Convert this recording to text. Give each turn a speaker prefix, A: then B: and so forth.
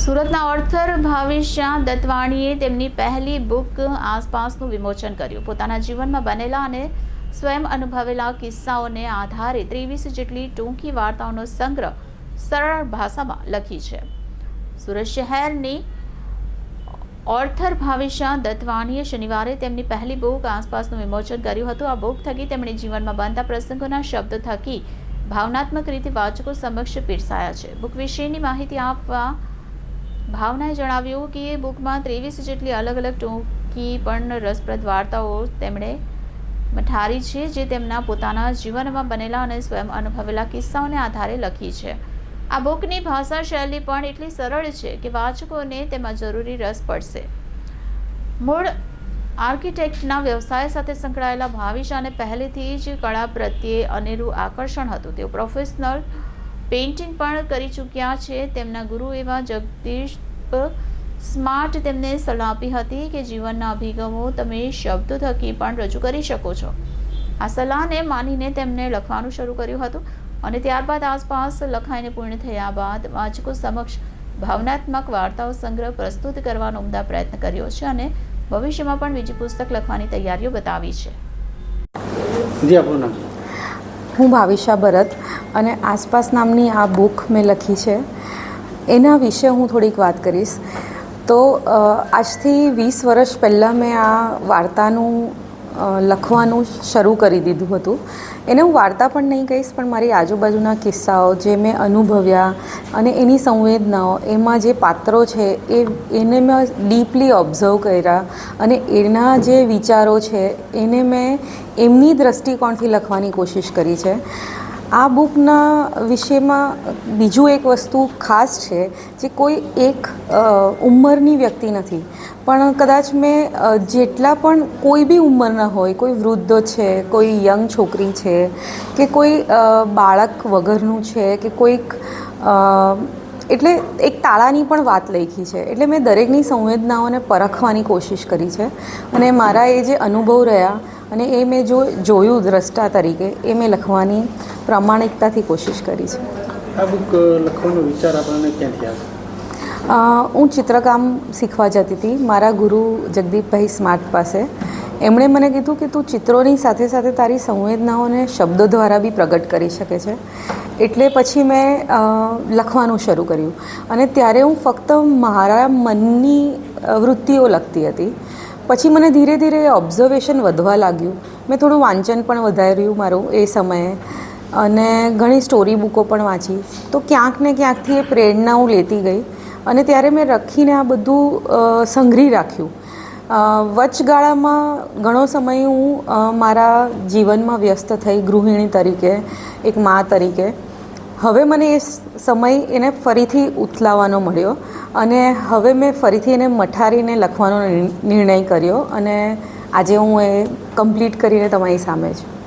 A: સુરતના ઓર્થર ભાવિશ્યા દત્વાણીએ તેમની પહેલી બુક આસપાસનું વિમોચન કર્યું. પોતાના જીવનમાં બનેલા અને સ્વયં અનુભવેલા કિસ્સાઓને આધારે ત્રેવીસ જેટલી ટૂંકી વાર્તાઓનો સંગ્રહ સરળ ભાષામાં લખી છે. સુરત શહેરની ઓર્થર ભાવિશા દત્વાણીએ શનિવારે તેમની પહેલી બુક આસપાસનું વિમોચન કર્યું હતું. આ બુક થકી તેમણે જીવનમાં બનતા પ્રસંગોના શબ્દ થકી ભાવનાત્મક રીતે વાચકો સમક્ષ પીરસાયા છે. બુક વિશેની માહિતી આપવા ભાવનાએ જણાવ્યું કે એ બુકમાં ત્રેવીસ જેટલી અલગ અલગ ટૂંકી પણ રસપ્રદ વાર્તાઓ તેમણે મઠારી છે, જે તેમના પોતાના જીવનમાં બનેલા અને સ્વયં અનુભવેલા કિસ્સાઓને આધારે લખી છે. આ બુકની ભાષા શૈલી પણ એટલી સરળ છે કે વાચકોને તેમાં જરૂરી રસ પડશે. મૂળ આર્કિટેક્ટના વ્યવસાય સાથે સંકળાયેલા ભાવિશાને પહેલેથી જ કળા પ્રત્યે અનેરું આકર્ષણ હતું. તેઓ પ્રોફેશનલ પેઇન્ટિંગ પણ કરી ચૂક્યા છે. તેમના ગુરુ એવા જગદીશ સ્માર્ટ તેમને સલાહ આપી હતી કે જીવનના અભિગમો તમે શબ્દો થકી પણ રજૂ કરી શકો છો. આ સલાહને માનીને તેમણે લખવાનું શરૂ કર્યું હતું અને ત્યારબાદ આસપાસ લખાઈને પૂર્ણ થયા બાદ વાચકો સમક્ષ ભાવનાત્મક વાર્તાઓ સંગ્રહ પ્રસ્તુત કરવાનો ઉમદા પ્રયત્ન કર્યો છે અને ભવિષ્યમાં પણ બીજી પુસ્તક લખવાની તૈયારીઓ બતાવી છે.
B: જી આપણું નામ?
C: હું ભાવિશા ભરત અને આસપાસ નામની આ બુક મેં લખી છે. એના વિશે હું થોડીક વાત કરીશ. તો આજથી વીસ વર્ષ પહેલાં મેં આ વાર્તાનું લખવાનું શરૂ કરી દીધું હતું. એને હું વાર્તા પણ નહીં કહીશ, પણ મારી આજુબાજુના કિસ્સાઓ જે મેં અનુભવ્યા અને એની સંવેદનાઓ, એમાં જે પાત્રો છે, એ, એને મેં ડીપલી ઓબ્ઝર્વ કર્યા અને એના જે વિચારો છે, એને મેં એમની દ્રષ્ટિકોણથી લખવાની કોશિશ કરી છે. આ બુકના વિષયમાં બીજું એક વસ્તુ ખાસ છે જે કોઈ એક ઉંમરની વ્યક્તિ નથી. પણ કદાચ મેં જેટલા પણ કોઈ બી ઉંમરના હોય, કોઈ વૃદ્ધ છે, કોઈ યંગ છોકરી છે, કે કોઈ બાળક વગરનું છે, કે કોઈક એટલે એક તાળાની પણ વાત લખી છે. એટલે મેં દરેકની સંવેદનાઓને પરખવાની કોશિશ કરી છે. અને મારા એ જે અનુભવ રહ્યા અને એ મેં જો જોયું દ્રષ્ટા તરીકે એ મેં લખવાની પ્રામાણિકતાથી કોશિશ કરી છે.
B: આ બુક લખવાનો વિચાર આપણને ક્યાંથી આવ્યો
C: હું ચિત્રકામ શીખવા જતી હતી. મારા ગુરુ જગદીપભાઈ સ્માર્ટ પાસે. એમણે મને કીધું કે તું ચિત્રોની સાથે સાથે તારી સંવેદનાઓને શબ્દો દ્વારા બી પ્રગટ કરી શકે છે. એટલે પછી મેં લખવાનું શરૂ કર્યું. અને ત્યારે હું ફક્ત મારા મનની વૃત્તિઓ લખતી હતી. પછી મને ધીરે ધીરે ઓબ્ઝર્વેશન વધવા લાગ્યું. મેં થોડું વાંચન પણ વધાર્યું મારું એ સમયે. અને ઘણી સ્ટોરી બુકો પણ વાંચી. તો ક્યાંક ને ક્યાંકથી એ પ્રેરણા હું લેતી ગઈ. અને ત્યારે મેં રખીને આ બધું સંઘરી રાખ્યું. વચગાળામાં ઘણો સમય હું મારા જીવનમાં વ્યસ્ત થઈ, ગૃહિણી તરીકે, એક મા તરીકે. હવે મને એ સમય એને ફરીથી ઉથલાવવાનો મળ્યો. અને હવે મેં ફરીથી એને મઠારીને લખવાનો નિર્ણય કર્યો અને આજે હું એ કમ્પ્લીટ કરીને તમારી સામે છું.